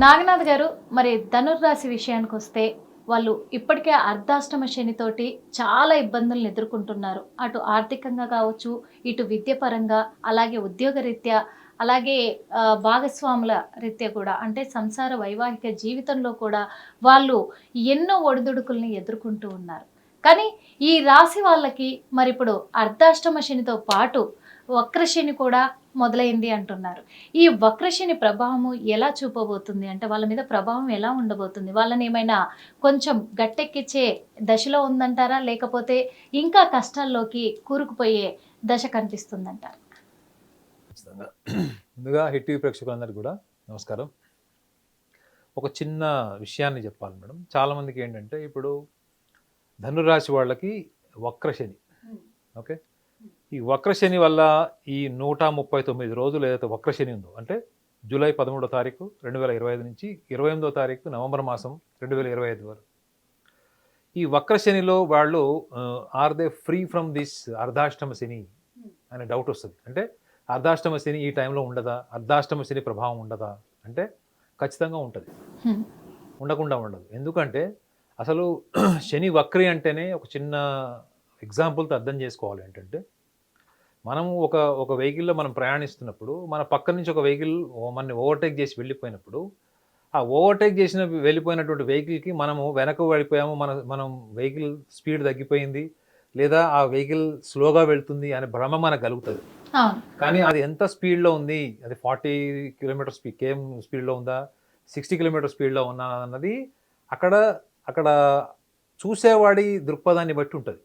నాగనాథ్ గారు మరి ధనుర్రాశి విషయానికి వస్తే వాళ్ళు ఇప్పటికే అర్ధాష్టమ శనితోటి చాలా ఇబ్బందులను ఎదుర్కొంటున్నారు. అటు ఆర్థికంగా కావచ్చు ఇటు విద్యపరంగా అలాగే ఉద్యోగరీత్యా అలాగే భాగస్వాముల రీత్యా కూడా అంటే సంసార వైవాహిక జీవితంలో కూడా వాళ్ళు ఎన్నో ఒడిదుడుకుల్ని ఎదుర్కొంటూ ఉన్నారు. కానీ ఈ రాశి వాళ్ళకి మరి ఇప్పుడు అర్ధాష్టమ శనితో పాటు వక్రశని కూడా మొదలైంది అంటున్నారు. ఈ వక్రశని ప్రభావము ఎలా చూపబోతుంది? అంటే వాళ్ళ మీద ప్రభావం ఎలా ఉండబోతుంది? వాళ్ళని ఏమైనా కొంచెం గట్టెక్కించే దశలో ఉందంటారా? లేకపోతే ఇంకా కష్టాల్లోకి కూరుకుపోయే దశ కనిపిస్తుందంటారా? ముందుగా హిట్ టీవీ ప్రేక్షకులందరికీ కూడా నమస్కారం. ఒక చిన్న విషయాన్ని చెప్పాలి మేడం. చాలామందికి ఏంటంటే ఇప్పుడు ధనురాశి వాళ్ళకి వక్రశని. ఓకే? ఈ వక్రశని వల్ల ఈ నూట ముప్పై తొమ్మిది రోజులు ఏదైతే వక్రశని ఉందో అంటే జూలై పదమూడో తారీఖు రెండు వేల ఇరవై ఐదు నుంచి ఇరవై ఎనిమిదో తారీఖు నవంబర్ మాసం రెండు వేల ఇరవై ఐదు వరకు. ఈ వక్రశనిలో వాళ్ళు are they free from this అర్ధాష్టమ శని అనే డౌట్ వస్తుంది. అంటే అర్ధాష్టమ శని ఈ టైంలో ఉండదా? అర్ధాష్టమ శని ప్రభావం ఉండదా? అంటే ఖచ్చితంగా ఉంటుంది. హ్మ్. ఉండకుండా ఉండదు. ఎందుకంటే అసలు శని వక్రి అంటేనే ఒక చిన్న ఎగ్జాంపుల్తో అర్థం చేసుకోవాలి ఏంటంటే మనము ఒక ఒక వెహికల్లో మనం ప్రయాణిస్తున్నప్పుడు మన పక్క నుంచి ఒక వెహికల్ మనని ఓవర్టేక్ చేసి వెళ్ళిపోయినప్పుడు ఆ ఓవర్టేక్ చేసిన వెళ్ళిపోయినటువంటి వెహికల్కి మనము వెనక వెళ్ళిపోయాము మన మనం వెహికల్ స్పీడ్ తగ్గిపోయింది లేదా ఆ వెహికల్ స్లోగా వెళ్తుంది అనే భ్రమ మనకు కలుగుతుంది. కానీ అది ఎంత స్పీడ్లో ఉంది? అది ఫార్టీ కిలోమీటర్ స్పీడ్ కేఎం స్పీడ్లో ఉందా? సిక్స్టీ కిలోమీటర్ స్పీడ్లో ఉన్నా అన్నది అక్కడ అక్కడ చూసేవాడి దృక్పథాన్ని బట్టి ఉంటుంది.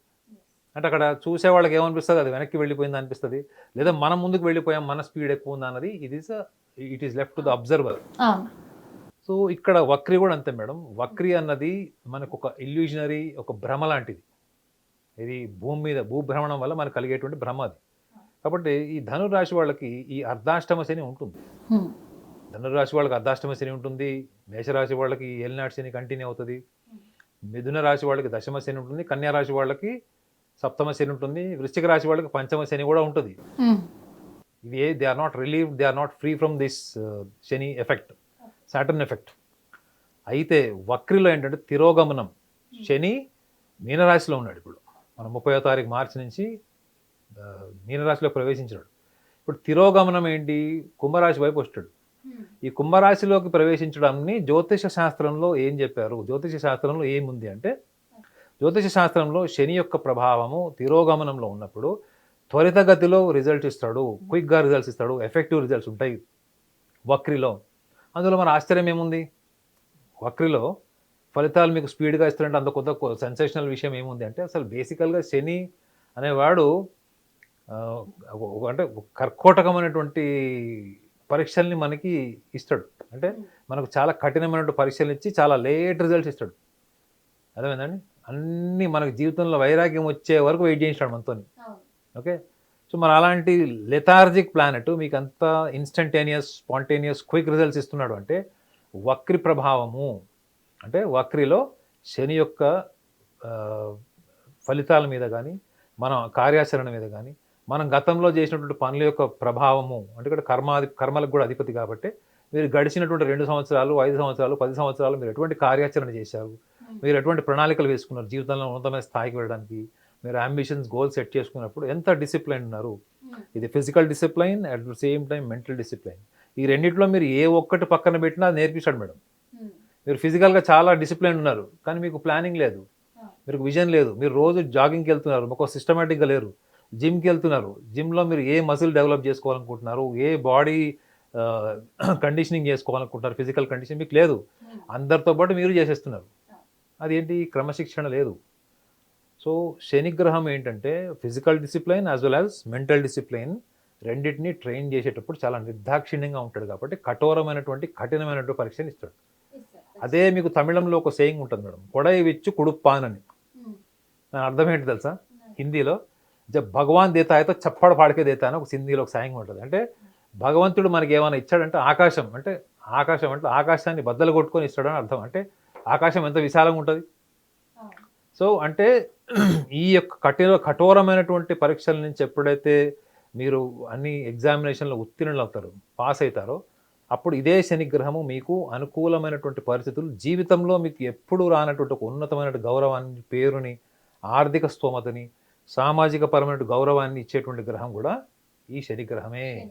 అంటే అక్కడ చూసేవాళ్ళకి ఏమనిపిస్తుంది? అది వెనక్కి వెళ్ళిపోయింది అనిపిస్తుంది. లేదా మనం ముందుకు వెళ్ళిపోయాం మన స్పీడ్ ఎక్కువ ఉందా అన్నది ఇది it is left to the observer so ఇక్కడ వక్రి కూడా అంతే మేడం. వక్రి అన్నది మనకు ఒక ఇల్యూజనరీ ఒక భ్రమ లాంటిది. ఇది భూమి మీద భూభ్రమణం వల్ల మనకు కలిగేటువంటి భ్రమ అది. కాబట్టి ఈ ధనురాశి వాళ్ళకి ఈ అర్ధాష్టమ శని ఉంటుంది. ధనురాశి వాళ్ళకి అర్ధాష్టమ శని ఉంటుంది. మేషరాశి వాళ్ళకి ఏలినాటి శని కంటిన్యూ అవుతుంది. మిథున రాశి వాళ్ళకి దశమ శని ఉంటుంది. కన్యా రాశి వాళ్ళకి సప్తమ శని ఉంటుంది వృశ్చిక రాశి వాళ్ళకి పంచమ శని కూడా ఉంటుంది. ఇవి they are not relieve they are not free from this Shani effect Saturn effect అయితే వక్రిలో ఏంటంటే తిరోగమనం. శని మీనరాశిలో ఉన్నాడు ఇప్పుడు. మన ముప్పై తారీఖు మార్చి నుంచి మీనరాశిలో ప్రవేశించాడు ఇప్పుడు తిరోగమనం ఏంటి? కుంభరాశి వైపు వస్తాడు. ఈ కుంభరాశిలోకి ప్రవేశించడాన్ని జ్యోతిష శాస్త్రంలో ఏం చెప్పారు? జ్యోతిష శాస్త్రంలో ఏముంది అంటే జ్యోతిష శాస్త్రంలో శని యొక్క ప్రభావము తిరోగమనంలో ఉన్నప్పుడు త్వరితగతిలో రిజల్ట్ ఇస్తాడు క్విక్గా రిజల్ట్స్ ఇస్తాడు ఎఫెక్టివ్ రిజల్ట్స్ ఉంటాయి వక్రిలో. అందులో మన ఆశ్చర్యం ఏముంది? వక్రిలో ఫలితాలు మీకు స్పీడ్గా ఇస్తారంటే అంత కొత్త సెన్సేషనల్ విషయం ఏముంది అంటే అసలు బేసికల్గా శని అనేవాడు అంటే కర్కోటకం అంటే కర్కోటకమైనటువంటి పరీక్షల్ని మనకి ఇస్తాడు. అంటే మనకు చాలా కఠినమైనటువంటి పరీక్షలు ఇచ్చి చాలా లేట్ రిజల్ట్స్ ఇస్తాడు. అర్థమైందండి అన్నీ మనకు జీవితంలో వైరాగ్యం వచ్చే వరకు వెయిట్ చేయించాడు మనతోని. ఓకే? సో మరి అలాంటి లెథార్జిక్ ప్లానెట్ మీకు అంత ఇన్స్టంటేనియస్ స్పాంటేనియస్ క్విక్ రిజల్ట్స్ ఇస్తున్నాడు అంటే వక్రి ప్రభావము. అంటే వక్రిలో శని యొక్క ఫలితాల మీద కానీ మన కార్యాచరణ మీద కానీ మనం గతంలో చేసినటువంటి పనుల యొక్క ప్రభావము. అంటే ఇక్కడ కర్మాది కర్మలకు కూడా అధిపతి కాబట్టి మీరు గడిచినటువంటి రెండు సంవత్సరాలు ఐదు సంవత్సరాలు పది సంవత్సరాలు మీరు ఎటువంటి కార్యాచరణ చేశారు? మీరు ఎటువంటి ప్రణాళికలు వేసుకున్నారు? జీవితంలో ఉన్నతమైన స్థాయికి వెళ్ళడానికి మీరు అంబిషన్స్ గోల్ సెట్ చేసుకున్నప్పుడు ఎంత డిసిప్లైన్ ఉన్నారు? ఇది physical discipline at the same time mental discipline ఈ రెండిట్లో మీరు ఏ ఒక్కటి పక్కన పెట్టినా నేర్పిస్తాడు మేడం. మీరు ఫిజికల్గా చాలా డిసిప్లైన్ ఉన్నారు కానీ మీకు ప్లానింగ్ లేదు. మీకు విజన్ లేదు. మీరు రోజు జాగింగ్కి వెళ్తున్నారు ఒక సిస్టమేటిక్గా లేరు. జిమ్కి వెళ్తున్నారు. జిమ్లో మీరు ఏ మసిల్ డెవలప్ చేసుకోవాలనుకుంటున్నారు? ఏ బాడీ కండిషనింగ్ చేసుకోవాలనుకుంటున్నారు? ఫిజికల్ కండిషన్ మీకు లేదు. అందరితో పాటు మీరు చేసేస్తున్నారు. అదేంటి? క్రమశిక్షణ లేదు. సో శనిగ్రహం ఏంటంటే physical discipline as well as mental discipline రెండింటిని ట్రైన్ చేసేటప్పుడు చాలా నిర్దాక్షిణ్యంగా ఉంటాడు కాబట్టి కఠోరమైనటువంటి కఠినమైనటువంటి పరీక్షను ఇస్తాడు. అదే మీకు తమిళంలో ఒక సేయింగ్ ఉంటుంది మేడం కొడై విచ్చు కుడుప్పానని. దాని అర్థం ఏంటి తెలుసా? హిందీలో జబ్ భగవాన్ దేతా అయితే చప్పడ పాడికే దేతా అని ఒక హిందీలో ఒక సాయం ఉంటుంది. అంటే భగవంతుడు మనకి ఏమైనా ఇచ్చాడంటే ఆకాశం అంటే ఆకాశం అంటే ఆకాశాన్ని బద్దలు కొట్టుకొని ఇస్తాడని అర్థం. అంటే ఆకాశం ఎంత విశాలంగా ఉంటుంది? సో అంటే ఈ యొక్క కఠిన కఠోరమైనటువంటి పరీక్షల నుంచి ఎప్పుడైతే మీరు అన్ని ఎగ్జామినేషన్లో ఉత్తీర్ణులు అవుతారు పాస్ అవుతారో అప్పుడు ఇదే శనిగ్రహము మీకు అనుకూలమైనటువంటి పరిస్థితులు జీవితంలో మీకు ఎప్పుడు రానటువంటి ఒక ఉన్నతమైన గౌరవాన్ని పేరుని ఆర్థిక స్తోమతని సామాజిక పరమైన గౌరవాన్ని ఇచ్చేటువంటి గ్రహం కూడా ఈ శనిగ్రహమే.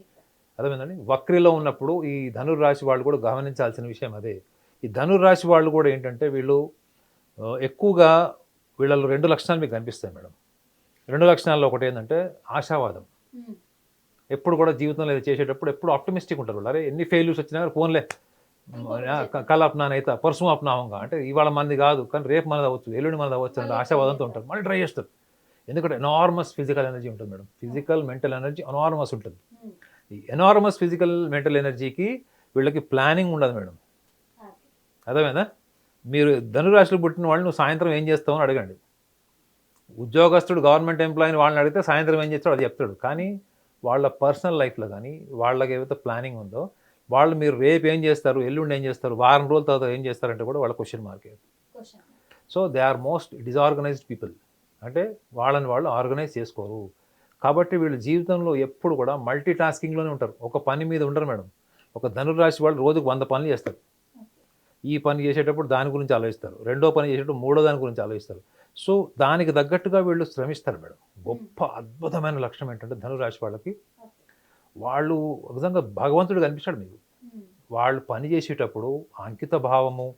అర్థమైందండి? వక్రిలో ఉన్నప్పుడు ఈ ధనుర్రాశి వాళ్ళు కూడా గమనించాల్సిన విషయం అదే. ఈ ధనుర్రాశి వాళ్ళు కూడా ఏంటంటే వీళ్ళు ఎక్కువగా వీళ్ళలో రెండు లక్షణాలు మీకు కనిపిస్తాయి మేడం. రెండు లక్షణాల్లో ఒకటి ఏంటంటే ఆశావాదం. ఎప్పుడు కూడా జీవితంలో ఏదో చేసేటప్పుడు ఎప్పుడు ఆప్టమిస్టిక్ ఉంటారు వాళ్ళు. అరే ఎన్ని ఫెయిల్యూర్స్ వచ్చినా ఫోన్లే. కల్ అప్నానైతే పర్సు అప్నావంగా అంటే ఇవాళ మంది కాదు కానీ రేపు మనది అవ్వచ్చు ఎల్లుండి మనది అవ్వచ్చు అంటే ఆశావాదంతో ఉంటారు. మళ్ళీ ట్రై చేస్తారు. ఎందుకంటే ఎనార్మస్ ఫిజికల్ ఎనర్జీ ఉంటుంది madam. Physical mental energy enormous ఉంటుంది. ఈ ఎనార్మస్ ఫిజికల్ మెంటల్ ఎనర్జీకి వీళ్ళకి ప్లానింగ్ ఉండదు మేడం. అర్థమైందా? మీరు ధనురాశిలో పుట్టిన వాళ్ళు నువ్వు సాయంత్రం ఏం చేస్తావు అని అడగండి. ఉద్యోగస్తుడు గవర్నమెంట్ ఎంప్లాయీని వాళ్ళని అడిగితే సాయంత్రం ఏం చేస్తాడో అది చెప్తాడు. కానీ వాళ్ళ పర్సనల్ లైఫ్లో కానీ వాళ్ళకి ఏవైతే ప్లానింగ్ ఉందో వాళ్ళు మీరు రేపు ఏం చేస్తారు ఎల్లుండి ఏం చేస్తారు వారం రోజుల తర్వాత ఏం చేస్తారంటే కూడా వాళ్ళ question mark so they are most disorganised people. అంటే వాళ్ళని వాళ్ళు ఆర్గనైజ్ చేసుకోరు. కాబట్టి వీళ్ళ జీవితంలో ఎప్పుడు కూడా మల్టీ టాస్కింగ్లోనే ఉంటారు. ఒక పని మీద ఉండరు మేడం. ఒక ధనురాశి వాళ్ళు రోజుకు వంద పనులు చేస్తారు. ఈ పని చేసేటప్పుడు దాని గురించి ఆలోచిస్తారు. రెండో పని చేసేటప్పుడు మూడో దాని గురించి ఆలోచిస్తారు. సో దానికి తగ్గట్టుగా వీళ్ళు శ్రమిస్తారు మేడం. గొప్ప అద్భుతమైన లక్షణం ఏంటంటే ధనురాశి వాళ్ళకి వాళ్ళు ఒక విధంగా భగవంతుడు కనిపిస్తాడు మీకు. వాళ్ళు పని చేసేటప్పుడు అంకిత భావము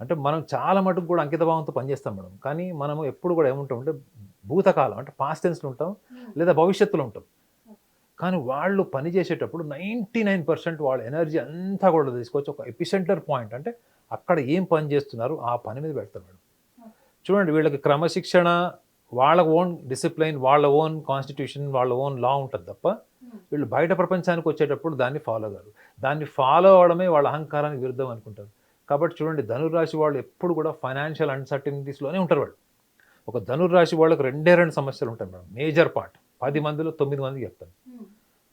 అంటే మనం చాలా మటుకు కూడా అంకిత భావంతో పనిచేస్తాం మేడం. కానీ మనము ఎప్పుడు కూడా ఏముంటాం అంటే భూతకాలం అంటే పాస్ట్ టెన్స్లో ఉంటాం లేదా భవిష్యత్తులో ఉంటాం. కానీ వాళ్ళు పని చేసేటప్పుడు నైంటీ నైన్ పర్సెంట్ వాళ్ళ ఎనర్జీ అంతా కూడా తీసుకొచ్చి ఒక ఎపిసెంటర్ పాయింట్ అంటే అక్కడ ఏం పని చేస్తున్నారు ఆ పని మీద పెడతారు మేడం చూడండి వీళ్ళకి క్రమశిక్షణ వాళ్ళ ఓన్ డిసిప్లైన్ వాళ్ళ ఓన్ కాన్స్టిట్యూషన్ వాళ్ళ ఓన్ లా ఉంటుంది తప్ప వీళ్ళు బయట ప్రపంచానికి వచ్చేటప్పుడు దాన్ని ఫాలో కాదు దాన్ని ఫాలో అవడమే వాళ్ళ అహంకారానికి విరుద్ధం అనుకుంటారు. కాబట్టి చూడండి ధనుర్రాశి వాళ్ళు ఎప్పుడు కూడా ఫైనాన్షియల్ అన్సర్టనిటీస్లోనే ఉంటారు వాళ్ళు. ఒక ధనుర్రాశి వాళ్ళకి రెండే రెండు సమస్యలు ఉంటాయి మేడం. మేజర్ పార్ట్ పది మందిలో తొమ్మిది మందికి చెప్తాను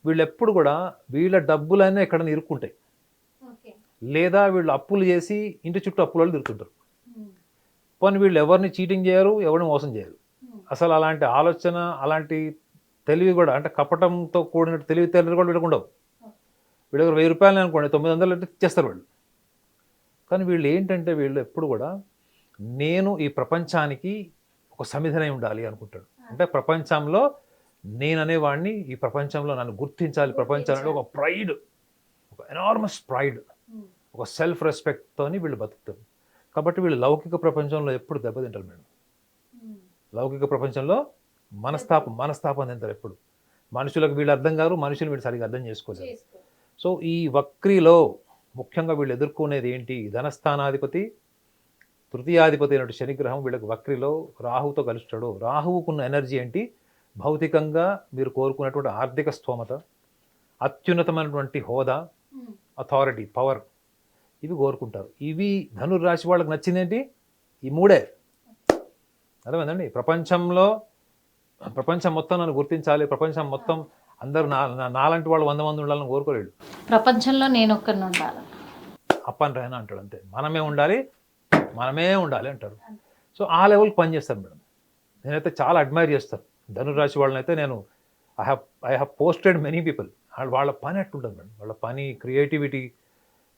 వీళ్ళు ఎప్పుడు కూడా వీళ్ళ డబ్బులైనా ఎక్కడైనా ఇరుక్కుంటాయి. లేదా వీళ్ళు అప్పులు చేసి ఇంటి చుట్టూ అప్పులలో తిరుగుతుంటారు. పోనీ వీళ్ళు ఎవరిని చీటింగ్ చేయరు ఎవరిని మోసం చేయరు. అసలు అలాంటి ఆలోచన అలాంటి తెలివి కూడా అంటే కపటంతో కూడిన తెలివి తెలివి కూడా వీళ్ళకి ఉండవు. వీళ్ళ దగ్గర వెయ్యి రూపాయలు అనుకోండి తొమ్మిది వందలు అంటే ఇచ్చేస్తారు వాళ్ళు. కానీ వీళ్ళు ఏంటంటే వీళ్ళు ఎప్పుడు కూడా నేను ఈ ప్రపంచానికి ఒక సమిధనై ఉండాలి అనుకుంటాడు అంటే ప్రపంచంలో నేను అనేవాడిని ఈ ప్రపంచంలో నన్ను గుర్తించాలి ప్రపంచంలో ఒక ప్రైడ్ ఒక ఎనార్మస్ ప్రైడ్. ఒక సెల్ఫ్ రెస్పెక్ట్తోని వీళ్ళు బతుకుతారు. కాబట్టి వీళ్ళు లౌకిక ప్రపంచంలో ఎప్పుడు దెబ్బతింటారు మేడం. లౌకిక ప్రపంచంలో మనస్తాపం మనస్తాపం తింటారు ఎప్పుడు. మనుషులకు వీళ్ళు అర్థం కారు మనుషులు వీళ్ళు సరిగ్గా అర్థం చేసుకోలేరు. సో ఈ వక్రీలో ముఖ్యంగా వీళ్ళు ఎదుర్కొనేది ఏంటి? ధనస్థానాధిపతి తృతీయాధిపతి అయినటువంటి శనిగ్రహం వీళ్ళకి వక్రిలో రాహువుతో కలుస్తాడు. రాహువుకున్న ఎనర్జీ ఏంటి? భౌతికంగా మీరు కోరుకున్నటువంటి ఆర్థిక స్తోమత అత్యున్నతమైనటువంటి హోదా అథారిటీ పవర్ ఇవి కోరుకుంటారు. ఇవి ధనుర్రాశి వాళ్ళకి నచ్చిందేంటి? ఈ మూడే. అర్థమైందండి? ప్రపంచంలో ప్రపంచం మొత్తం నన్ను గుర్తించాలి. ప్రపంచం మొత్తం అందరూ నా నాలాంటి వాళ్ళు వంద మంది ఉండాలని కోరుకోలేడు ప్రపంచంలో నేను ఒక్కరిని ఉండాలి. అప్పని రాయన అంటాడు అంతే. మనమే ఉండాలి మనమే ఉండాలి అంటారు. సో ఆ లెవెల్కి పనిచేస్తాను మేడం. నేనైతే చాలా అడ్మైర్ చేస్తాను. ధనురాశి వాళ్ళని అయితే నేను I have I have posted many people వాళ్ళ పని అట్టుంటుంది మేడం. వాళ్ళ పని క్రియేటివిటీ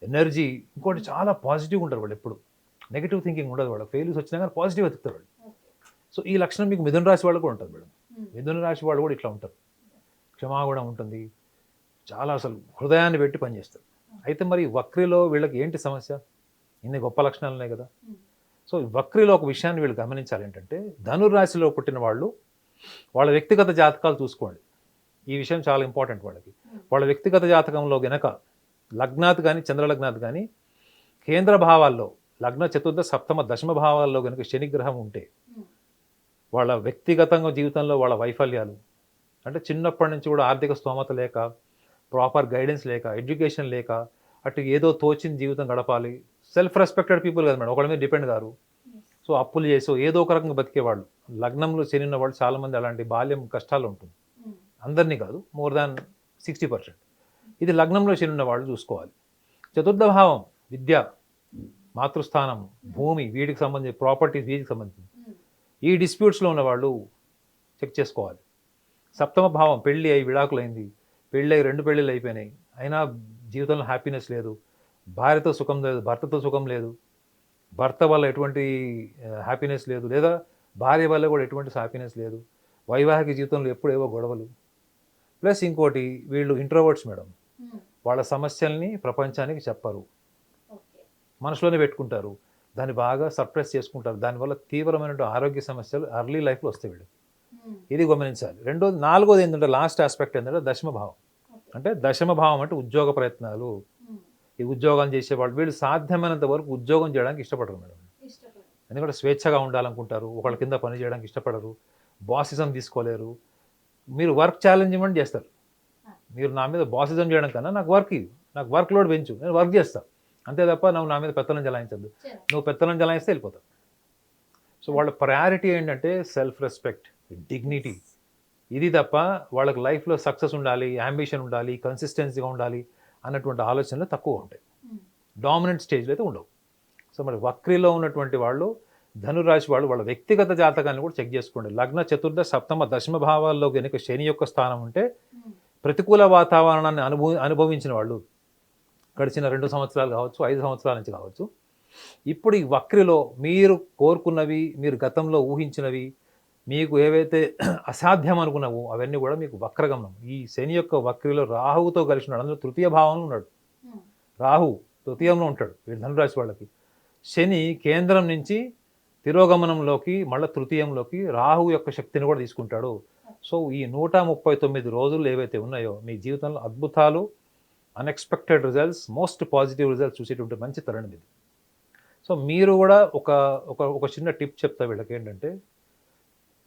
ఎనర్జీ ఇంకోటి చాలా పాజిటివ్ ఉంటారు వాళ్ళు ఎప్పుడు. నెగిటివ్ థింకింగ్ ఉండదు వాళ్ళ ఫెయిల్యూస్ వచ్చినా కానీ పాజిటివ్ వెతుకుతారు వాళ్ళు. సో ఈ లక్షణం మీకు మిథున రాశి వాళ్ళు కూడా ఉంటుంది మేడం. మిథున రాశి వాళ్ళు కూడా ఇట్లా ఉంటారు. క్షమాగుణం ఉంటుంది. చాలా అసలు హృదయాన్ని పెట్టి పనిచేస్తారు అయితే మరి వక్రిలో వీళ్ళకి ఏంటి సమస్య? ఇన్ని గొప్ప లక్షణాలు ఉన్నాయి కదా. సో వక్రిలో ఒక విషయాన్ని వీళ్ళు గమనించాలి ఏంటంటే ధనుర్రాశిలో పుట్టిన వాళ్ళు వాళ్ళ వ్యక్తిగత జాతకాలు చూసుకోండి. ఈ విషయం చాలా ఇంపార్టెంట్ వాళ్ళకి. వాళ్ళ వ్యక్తిగత జాతకంలో గనక లగ్నాత్ కానీ చంద్రలగ్నాత్ కానీ కేంద్ర భావాల్లో లగ్న చతుర్థ సప్తమ దశమ భావాల్లో కనుక శనిగ్రహం ఉంటే వాళ్ళ వ్యక్తిగతంగా జీవితంలో వాళ్ళ వైఫల్యాలు అంటే చిన్నప్పటి నుంచి కూడా ఆర్థిక స్తోమత లేక ప్రాపర్ గైడెన్స్ లేక ఎడ్యుకేషన్ లేక అటు ఏదో తోచిన జీవితం గడపాలి. సెల్ఫ్ రెస్పెక్టెడ్ పీపుల్ కదా మేడం ఒకళ్ళ మీద డిపెండ్ గారు. సో అప్పులు చేసో ఏదో ఒక రకంగా బతికేవాళ్ళు. లగ్నంలో చెనిన వాళ్ళు చాలామంది అలాంటి బాల్యం కష్టాలు ఉంటుంది అందరినీ కాదు మోర్ దాన్ సిక్స్టీ పర్సెంట్ ఇది లగ్నంలో చెనిన వాళ్ళు చూసుకోవాలి. చతుర్థ భావం విద్య మాతృస్థానం భూమి వీటికి సంబంధించి ప్రాపర్టీస్ వీటికి సంబంధించి. ఈ డిస్ప్యూట్స్లో ఉన్న వాళ్ళు చెక్ చేసుకోవాలి. సప్తమ భావం పెళ్ళి అయి విడాకులైంది పెళ్ళి అయి రెండు పెళ్ళిళ్ళు అయిపోయినాయి. అయినా జీవితంలో హ్యాపీనెస్ లేదు భార్యతో సుఖం లేదు భర్తతో సుఖం లేదు. భర్త వల్ల ఎటువంటి హ్యాపీనెస్ లేదు లేదా భార్య వల్ల కూడా ఎటువంటి హ్యాపీనెస్ లేదు. వైవాహిక జీవితంలో ఎప్పుడు ఏవో గొడవలు. ప్లస్ ఇంకోటి వీళ్ళు ఇంట్రోవర్ట్స్ మేడం. వాళ్ళ సమస్యల్ని ప్రపంచానికి చెప్పరు. మనసులోనే పెట్టుకుంటారు. దాన్ని బాగా సప్రెస్ చేసుకుంటారు. దానివల్ల తీవ్రమైన ఆరోగ్య సమస్యలు అర్లీ లైఫ్లో వస్తాయి వీళ్ళు. ఇది గమనించాలి. రెండోది నాలుగోది ఏంటంటే లాస్ట్ ఆస్పెక్ట్ ఏంటంటే దశమ భావం అంటే దశమ భావం అంటే ఉద్యోగ ప్రయత్నాలు. ఈ ఉద్యోగాలు చేసేవాళ్ళు వీళ్ళు సాధ్యమైనంత వరకు ఉద్యోగం చేయడానికి ఇష్టపడరు మేడం. ఎందుకంటే స్వేచ్ఛగా ఉండాలనుకుంటారు. ఒకళ్ళ కింద పని చేయడానికి ఇష్టపడరు. బాసిజం తీసుకోలేరు. మీరు వర్క్ ఛాలెంజ్ ఇవ్వండి చేస్తారు. మీరు నా మీద బాసిజం చేయడం కన్నా నాకు వర్క్ ఇవ్వు నాకు వర్క్ లోడ్ పెంచు. నేను వర్క్ చేస్తా. అంతే తప్ప నువ్వు నా మీద పెత్తనం జలాయించద్దు. నువ్వు పెత్తనం జలాయిస్తే వెళ్ళిపోతావు సో వాళ్ళ ప్రయారిటీ ఏంటంటే సెల్ఫ్ రెస్పెక్ట్ డిగ్నిటీ ఇది తప్ప వాళ్ళకి లైఫ్లో సక్సెస్ ఉండాలి అంబిషన్ ఉండాలి కన్సిస్టెన్సీగా ఉండాలి అన్నటువంటి ఆలోచనలు తక్కువ ఉంటాయి. డామినెంట్ స్టేజ్లో అయితే ఉండవు. సో మరి వక్రిలో ఉన్నటువంటి వాళ్ళు ధనురాశి వాళ్ళు వాళ్ళ వ్యక్తిగత జాతకాన్ని కూడా చెక్ చేసుకోండి. లగ్న చతుర్థ సప్తమ దశమ భావాల్లో కనుక శని యొక్క స్థానం ఉంటే ప్రతికూల వాతావరణాన్ని అనుభవ అనుభవించిన వాళ్ళు గడిచిన రెండు సంవత్సరాలు కావచ్చు ఐదు సంవత్సరాల నుంచి కావచ్చు ఇప్పుడు ఈ వక్రిలో మీరు కోరుకున్నవి మీరు గతంలో ఊహించినవి మీకు ఏవైతే అసాధ్యం అనుకున్నావో అవన్నీ కూడా మీకు వక్రగమనం. ఈ శని యొక్క వక్రిలో రాహువుతో కలిసి ఉన్నాడు అందులో తృతీయ భావంలో ఉన్నాడు. రాహు తృతీయంలో ఉంటాడు వీడు ధనురాశి వాళ్ళకి. శని కేంద్రం నుంచి తిరోగమనంలోకి మళ్ళీ తృతీయంలోకి రాహు యొక్క శక్తిని కూడా తీసుకుంటాడు. సో ఈ నూట ముప్పై తొమ్మిది రోజులు ఏవైతే ఉన్నాయో మీ జీవితంలో అద్భుతాలు unexpected results most positive results చూసేటువంటి మంచి తరుణం ఇది. సో మీరు కూడా ఒక ఒక ఒక చిన్న టిప్ చెప్తా వీళ్ళకి ఏంటంటే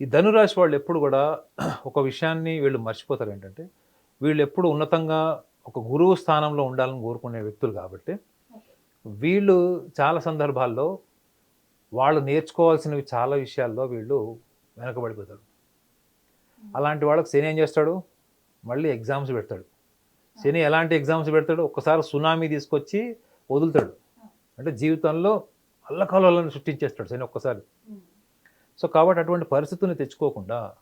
ఈ ధనురాశి వాళ్ళు ఎప్పుడు కూడా ఒక విషయాన్ని వీళ్ళు మర్చిపోతారు ఏంటంటే వీళ్ళు ఎప్పుడు ఉన్నతంగా ఒక గురువు స్థానంలో ఉండాలని కోరుకునే వ్యక్తులు కాబట్టి వీళ్ళు చాలా సందర్భాల్లో వాళ్ళు నేర్చుకోవాల్సినవి చాలా విషయాల్లో వీళ్ళు వెనకబడిపోతారు. అలాంటి వాళ్ళకి శని ఏం చేస్తాడు? మళ్ళీ ఎగ్జామ్స్ పెడతాడు. శని ఎలాంటి ఎగ్జామ్స్ పెడతాడు? ఒక్కసారి సునామీ తీసుకొచ్చి వదులుతాడు. అంటే జీవితంలో అల్లకల్లోలను సృష్టించేస్తాడు శని ఒక్కసారి. సో కాబట్టి అటువంటి పరిస్థితుల్ని తెచ్చుకోకుండా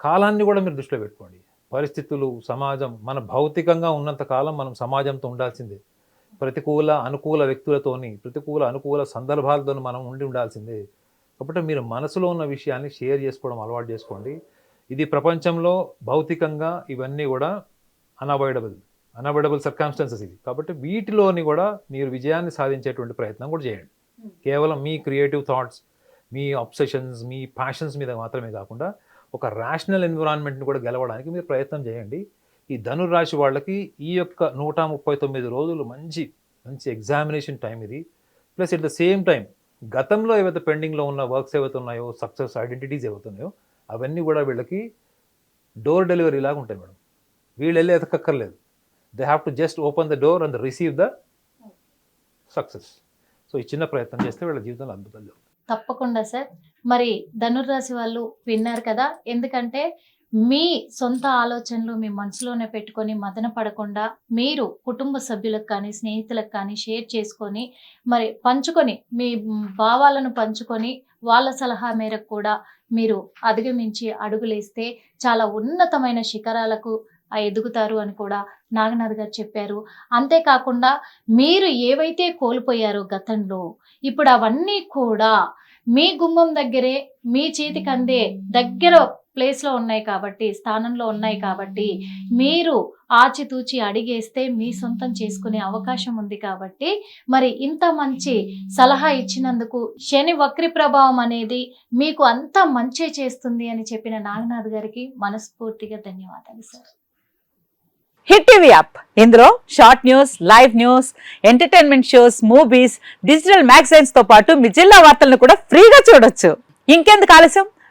కాలాన్ని కూడా మీరు దృష్టిలో పెట్టుకోండి. పరిస్థితులు సమాజం మన భౌతికంగా ఉన్నంత కాలం మనం సమాజంతో ఉండాల్సిందే. ప్రతికూల అనుకూల వ్యక్తులతోని ప్రతికూల అనుకూల సందర్భాలతో మనం ఉండి ఉండాల్సిందే. కాబట్టి మీరు మనసులో ఉన్న విషయాన్ని షేర్ చేసుకోవడం అలవాటు చేసుకోండి. ఇది ప్రపంచంలో భౌతికంగా ఇవన్నీ కూడా అన్అవాయిడబుల్ అన్అవాయిడబుల్ సర్కాన్స్టెన్సెస్ ఇది. కాబట్టి వీటిలోని కూడా మీరు విజయాన్ని సాధించేటువంటి ప్రయత్నం కూడా చేయండి. కేవలం మీ క్రియేటివ్ థాట్స్ మీ అబ్సెషన్స్ మీ ప్యాషన్స్ మీద మాత్రమే కాకుండా ఒక రేషనల్ ఎన్విరాన్మెంట్ని కూడా గెలవడానికి మీరు ప్రయత్నం చేయండి. ఈ ధనురాశి వాళ్ళకి ఈ యొక్క నూట ముప్పై తొమ్మిది రోజులు మంచి మంచి ఎగ్జామినేషన్ టైం ఇది. Plus at the same time గతంలో ఏవైతే పెండింగ్లో ఉన్న వర్క్స్ ఏవైతే ఉన్నాయో సక్సెస్ ఐడెంటిటీస్ ఏవైతే ఉన్నాయో అవన్నీ కూడా వీళ్ళకి డోర్ డెలివరీ లాగా ఉంటాయి మేడం. వీళ్ళు వెళ్ళి ఎతకక్కర్లేదు. They have to just open the door and receive the success so ఈ చిన్న ప్రయత్నం చేస్తే వీళ్ళ జీవితంలో అద్భుతాలు తప్పకుండా సార్. మరి ధనుర్రాశి వాళ్ళు విన్నారు కదా? ఎందుకంటే మీ సొంత ఆలోచనలు మీ మనసులోనే పెట్టుకొని మదన పడకుండా మీరు కుటుంబ సభ్యులకు కానీ స్నేహితులకు కానీ షేర్ చేసుకొని మరి పంచుకొని మీ భావాలను పంచుకొని వాళ్ళ సలహా మేరకు కూడా మీరు అధిగమించి అడుగులేస్తే చాలా ఉన్నతమైన శిఖరాలకు ఎదుగుతారు అని కూడా నాగనాథ్ గారు చెప్పారు. అంతేకాకుండా మీరు ఏవైతే కోల్పోయారో గతంలో ఇప్పుడు అవన్నీ కూడా మీ గుమ్మం దగ్గరే మీ చేతికి అందే దగ్గర ప్లేస్లో ఉన్నాయి కాబట్టి స్థానంలో ఉన్నాయి కాబట్టి మీరు ఆచితూచి అడిగేస్తే మీ సొంతం చేసుకునే అవకాశం ఉంది కాబట్టి మరి ఇంత మంచి సలహా ఇచ్చినందుకు శని వక్రి ప్రభావం అనేది మీకు అంత మంచి చేస్తుంది అని చెప్పిన నాగనాథ్ గారికి మనస్ఫూర్తిగా ధన్యవాదాలు సార్ హిట్ టీవీ యాప్. ఇందులో short news live news entertainment shows movies digital మ్యాగజైన్స్తో పాటు మీ జిల్లా వార్తలను కూడా ఫ్రీగా చూడొచ్చు. ఇంకెందుకు ఆలస్యం?